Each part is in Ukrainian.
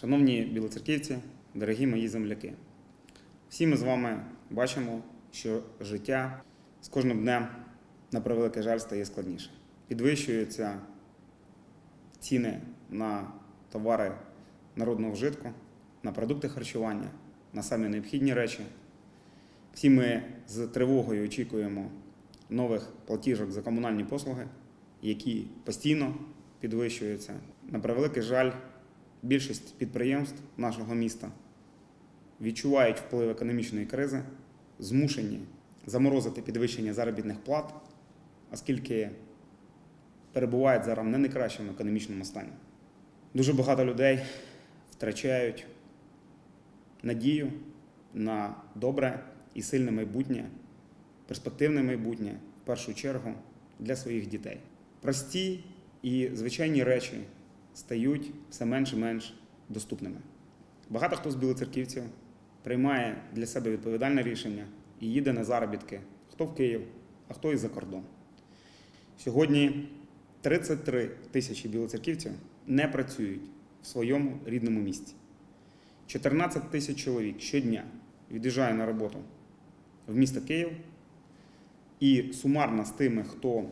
Шановні білоцерківці, дорогі мої земляки, всі ми з вами бачимо, що життя з кожним днем, на превеликий жаль, стає складніше. Підвищуються ціни на товари народного вжитку, на продукти харчування, на самі необхідні речі. Всі ми з тривогою очікуємо нових платіжок за комунальні послуги, які постійно підвищуються. На превеликий жаль, більшість підприємств нашого міста відчувають вплив економічної кризи, змушені заморозити підвищення заробітних плат, оскільки перебувають зараз не найкращому економічному стані. Дуже багато людей втрачають надію на добре і сильне майбутнє, перспективне майбутнє в першу чергу для своїх дітей. Прості і звичайні речі стають все менш і менш доступними. Багато хто з білоцерківців приймає для себе відповідальне рішення і їде на заробітки, хто в Київ, а хто і за кордон. Сьогодні 33 тисячі білоцерківців не працюють в своєму рідному місті. 14 тисяч чоловік щодня від'їжджає на роботу в місто Київ. І сумарно з тими, хто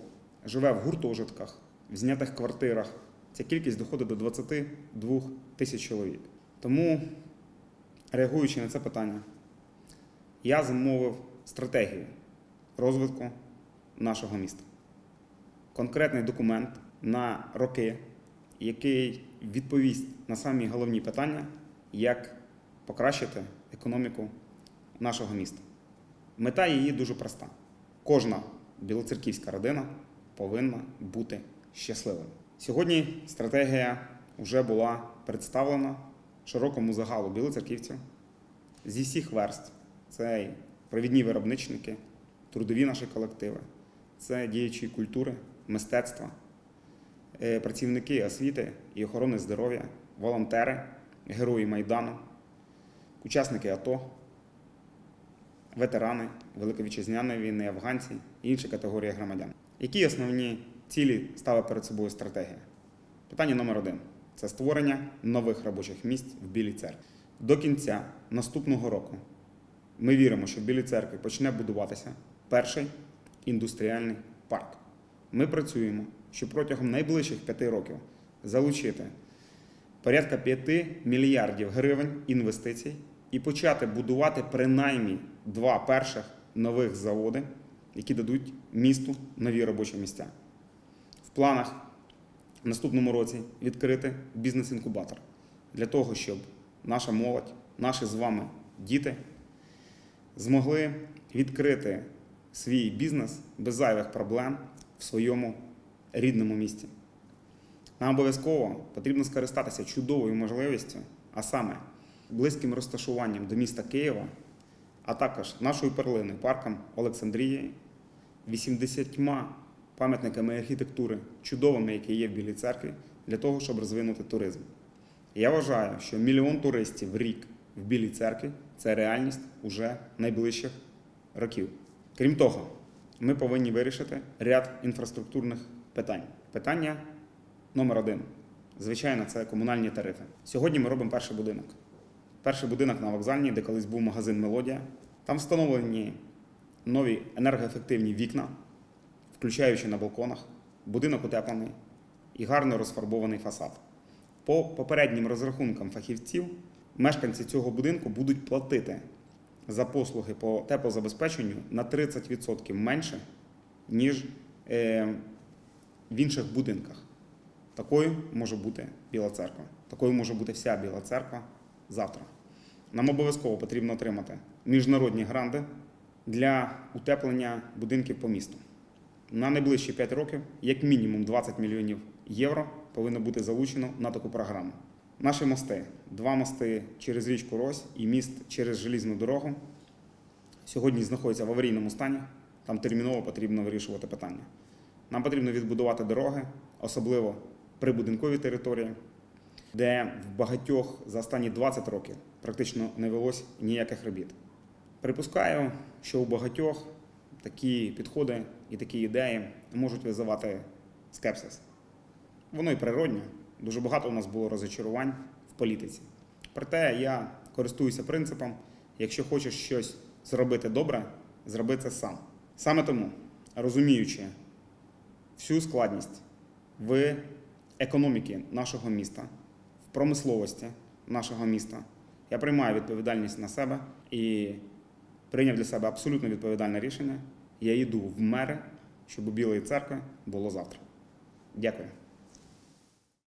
живе в гуртожитках, в знятих квартирах, ця кількість доходить до 22 тисяч чоловік. Тому, реагуючи на це питання, я замовив стратегію розвитку нашого міста. Конкретний документ на роки, який відповість на самі головні питання, як покращити економіку нашого міста. Мета її дуже проста. Кожна білоцерківська родина повинна бути щасливою. Сьогодні стратегія вже була представлена широкому загалу білоцерківців зі всіх верств. Це і провідні виробничники, трудові наші колективи, це діячі культури, мистецтва, е, працівники освіти і охорони здоров'я, волонтери, герої Майдану, учасники АТО, ветерани Великої Вітчизняної війни, афганці і інші категорії громадян. Які основні цілі ставить перед собою стратегія? Питання номер один це створення нових робочих місць в Білій церкві. До кінця наступного року ми віримо, що в Білій церкві почне будуватися перший індустріальний парк. Ми працюємо, щоб протягом найближчих п'яти років залучити порядка 5 мільярдів гривень інвестицій і почати будувати принаймні два перших нових заводи, які дадуть місту нові робочі місця. Планах в наступному році відкрити бізнес-інкубатор для того, щоб наша молодь, наші з вами діти змогли відкрити свій бізнес без зайвих проблем в своєму рідному місті. Нам обов'язково потрібно скористатися чудовою можливістю, а саме близьким розташуванням до міста Києва, а також нашою перлиною парком Олександрії, 80 пам'ятниками архітектури, чудовими, які є в Білій церкві, для того, щоб розвинути туризм. Я вважаю, що мільйон туристів в рік в Білій церкві це реальність уже найближчих років. Крім того, ми повинні вирішити ряд інфраструктурних питань. Питання номер один. Звичайно, це комунальні тарифи. Сьогодні ми робимо перший будинок. Перший будинок на вокзальній, де колись був магазин Мелодія. Там встановлені нові енергоефективні вікна, включаючи на балконах, будинок утеплений і гарно розфарбований фасад. По попереднім розрахункам фахівців, мешканці цього будинку будуть платити за послуги по теплозабезпеченню на 30% менше, ніж е, в інших будинках. Такою може бути Біла церква. Такою може бути вся Біла церква завтра. Нам обов'язково потрібно отримати міжнародні гранди для утеплення будинків по місту. На найближчі 5 років, як мінімум 20 мільйонів євро, повинно бути залучено на таку програму. Наші мости, два мости через річку Рось і міст через желізну дорогу, сьогодні знаходяться в аварійному стані. Там терміново потрібно вирішувати питання. Нам потрібно відбудувати дороги, особливо прибудинкові території, де в багатьох за останні 20 років практично не велось ніяких робіт. Припускаю, що у багатьох такі підходи і такі ідеї можуть визивати скепсис. Воно і природньо. Дуже багато у нас було розочарувань в політиці. Проте я користуюся принципом: якщо хочеш щось зробити добре, зроби це сам. Саме тому, розуміючи всю складність в економіці нашого міста, в промисловості нашого міста, я приймаю відповідальність на себе і прийняв для себе абсолютно відповідальне рішення. Я йду в мери, щоб у Білої церкви було завтра. Дякую.